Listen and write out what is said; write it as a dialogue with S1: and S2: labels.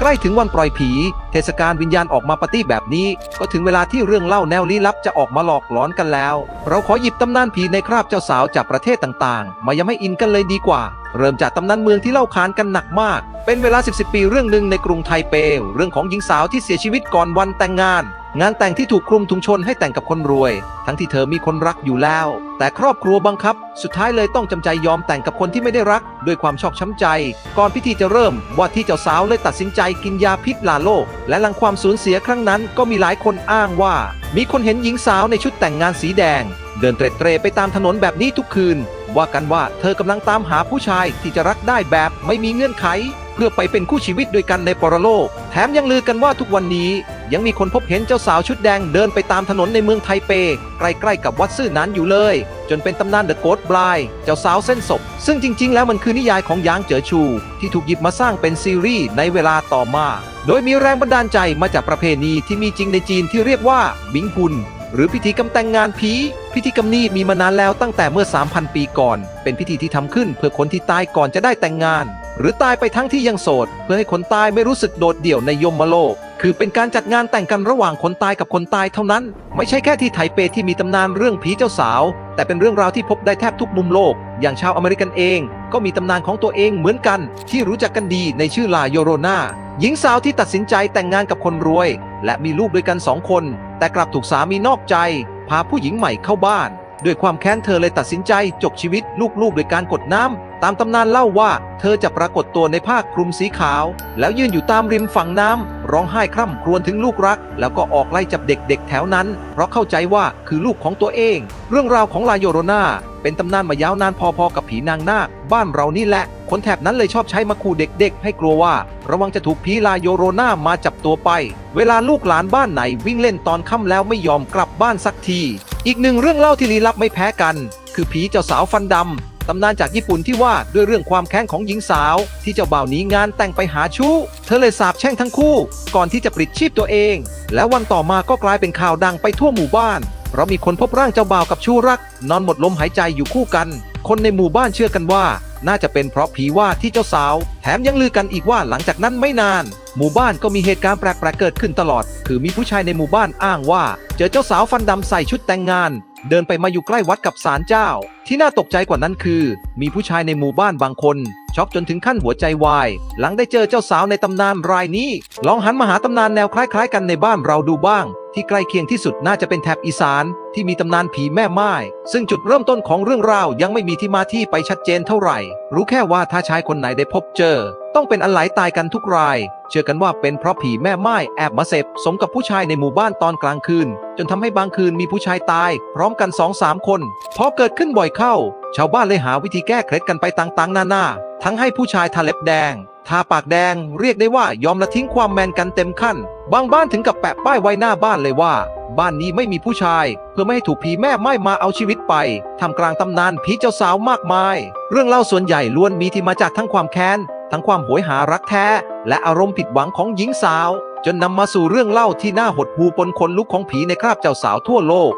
S1: ใกล้ถึงวันปล่อยผี เทศกาลวิญญาณออกมาปาร์ตี้แบบนี้ ก็ถึงเวลาที่เรื่องเล่าแนวลี้ลับจะออกมาหลอกหลอนกันแล้ว เราขอหยิบตำนานผีในคราบเจ้าสาวจากประเทศต่างๆ มายังไม่อินกันเลยดีกว่า เริ่มจากตำนานเมืองที่เล่าขานกันหนักมาก เป็นเวลา 10 10ปีเรื่องหนึ่งในกรุงไทเป เรื่องของหญิงสาวที่เสียชีวิตก่อนวันแต่งงานงานแต่งที่ถูกคลุมถุงชนให้แต่งกับคนรวย ทั้งที่เธอมีคนรักอยู่แล้ว แต่ครอบครัวบังคับ สุดท้ายเลยต้องจำใจยอมแต่งกับคนที่ไม่ได้รัก ด้วยความชอกช้ำใจ ก่อนพิธีจะเริ่มว่าที่เจ้าสาวเลยตัดสินใจกินยาพิษลาโลก และหลังความสูญเสียครั้งนั้นก็มีหลายคนอ้างว่า มีคนเห็นหญิงสาวในชุดแต่งงานสีแดง เดินเตร็ดเตรไปตามถนนแบบนี้ทุกคืน ว่ากันว่าเธอกำลังตามหาผู้ชายที่จะรักได้แบบไม่มีเงื่อนไข พื่อไปเป็นคู่ชีวิตด้วยกันในปรโลก แถมยังลือกันว่าทุกวันนี้ ยังมีคนพบเห็นเจ้าสาวชุดแดงเดินไปตามถนนในเมืองไทเป ใกล้ๆกับวัดซื่อนั้นอยู่เลย จนเป็นตำนานเดอะโกดบลายเจ้าสาวเส้นศพ ซึ่งจริง ๆ แล้วมันคือนิยายของยางเจ๋อชู ที่ถูกหยิบมาสร้างเป็นซีรีส์ในเวลาต่อมา โดยมีแรงบันดาลใจมาจากประเพณีที่มีจริงในจีนที่เรียกว่าบิงฮุนหรือพิธีกรรมแต่งงานผี พิธีกรรมนี้มีมานานแล้วตั้งแต่เมื่อ 3,000 ปีก่อน เป็นพิธีที่ทำขึ้นเพื่อคนที่ตายก่อนจะได้แต่งงาน หรือตายไปทั้งที่ยังโสด เพื่อให้คนตายไม่รู้สึกโดดเดี่ยวในยมโลก คือเป็นการจัดงานแต่งกันระหว่างคนตายกับคนตายเท่านั้น ไม่ใช่แค่ที่ไทเปที่มีตำนานเรื่องผีเจ้าสาว แต่เป็นเรื่องราวที่พบได้แทบทุกมุมโลก อย่างชาวอเมริกันเอง ก็มีตำนานของตัวเองเหมือนกัน ที่รู้จักกันดีในชื่อลาโยโรนาหญิงสาวที่ตัดสินใจแต่งงานกับคนรวย และมีลูกด้วยกันสองคน แต่กลับถูกสามีนอกใจ พาผู้หญิงใหม่เข้าบ้าน ด้วยความแค้นเธอเลยตัดสินใจจบชีวิตลูกๆด้วยการกดน้ำ ตามตำนานเล่าว่า เธอจะปรากฏตัวในผ้าคลุมสีขาว แล้วยืนอยู่ตามริมฝั่งน้ำร้องไห้คร่ำครวญถึงลูกรัก แล้วก็ออกไล่จับเด็กๆแถวนั้น เพราะเข้าใจว่าคือลูกของตัวเอง เรื่องราวของลาโยโรนาเป็นตำนานมายาวนานพอๆกับผีนางนาคบ้านเรานี่แหละ คนแถบนั้นเลยชอบใช้มาขู่เด็กๆ ให้กลัวว่า ระวังจะถูกผีลาโยโรนามาจับตัวไป เวลาลูกหลานบ้านไหนวิ่งเล่นตอนค่ำแล้วไม่ยอมกลับบ้านสักที อีกหนึ่งเรื่องเล่าที่ลี้ลับไม่แพ้กัน คือผีเจ้าสาวฟันดำ ตำนานจากญี่ปุ่นที่ว่าด้วยเรื่องความแค้นของหญิงสาว ที่เจ้าบ่าวหนีงานแต่งไปหาชู้ เธอเลยสาบแช่งทั้งคู่ ก่อนที่จะปลิดชีพตัวเอง และวันต่อมาก็กลายเป็นข่าวดังไปทั่วหมู่บ้าน เพราะมีคนพบร่างเจ้าบ่าวกับชู้รัก นอนหมดลมหายใจอยู่คู่กัน คนในหมู่บ้านเชื่อกันว่า น่าจะเป็นเพราะผีว่าที่เจ้าสาว แถมยังลือกันอีกว่าหลังจากนั้นไม่นาน หมู่บ้านก็มีเหตุการณ์แปลกๆเกิดขึ้นตลอด คือมีผู้ชายในหมู่บ้านอ้างว่า เจอเจ้าสาวฟันดำใส่ชุดแต่งงาน เดินไปมาอยู่ใกล้วัดกับศาลเจ้า ที่น่าตกใจกว่านั้นคือ มีผู้ชายในหมู่บ้านบางคน ช็อกจนถึงขั้นหัวใจวาย หลังได้เจอเจ้าสาวในตำนานรายนี้ ลองหันมาหาตำนานแนวคล้ายๆ กันในบ้านเราดูบ้าง ที่ใกล้เคียงที่สุดน่าจะเป็นแถบอีสาน ที่มีตำนานผีแม่ไม้ซึ่งจุดเริ่มต้นของเรื่องราวยังไม่มีที่มาที่ไปชัดเจนเท่าไหร่ รู้แค่ว่าถ้าชายคนไหนได้พบเจอ ต้องเป็นอันไหลตายกันทุกราย เชื่อกันว่าเป็นเพราะผีแม่ไม้แอบมาเสพสมกับผู้ชายในหมู่บ้านตอนกลางคืน จนทำให้บางคืนมีผู้ชายตาย พร้อมกันสองสามคนพอเกิดขึ้นบ่อยเข้าชาวบ้านเลยหาวิธีแก้เคล็ดกันไปต่างๆ นานา ทั้งให้ผู้ชายทาเล็บแดง ทาปากแดง เรียกได้ว่ายอมละทิ้งความแมนกันเต็มขั้น บางบ้านถึงกับแปะป้ายไว้หน้าบ้านเลยว่า บ้านนี้ไม่มีผู้ชาย เพื่อไม่ให้ถูกผีแม่ไม้มาเอาชีวิตไปทำกลางตำนานผีเจ้าสาวมากมาย เรื่องเล่าส่วนใหญ่ล้วนมีที่มาจากทั้งความแค้น ทั้งความโหยหารักแท้ และอารมณ์ผิดหวังของหญิงสาว จนนำมาสู่เรื่องเล่าที่น่าหดหูปนคนลุกของผีในคราบเจ้าสาวทั่วโลก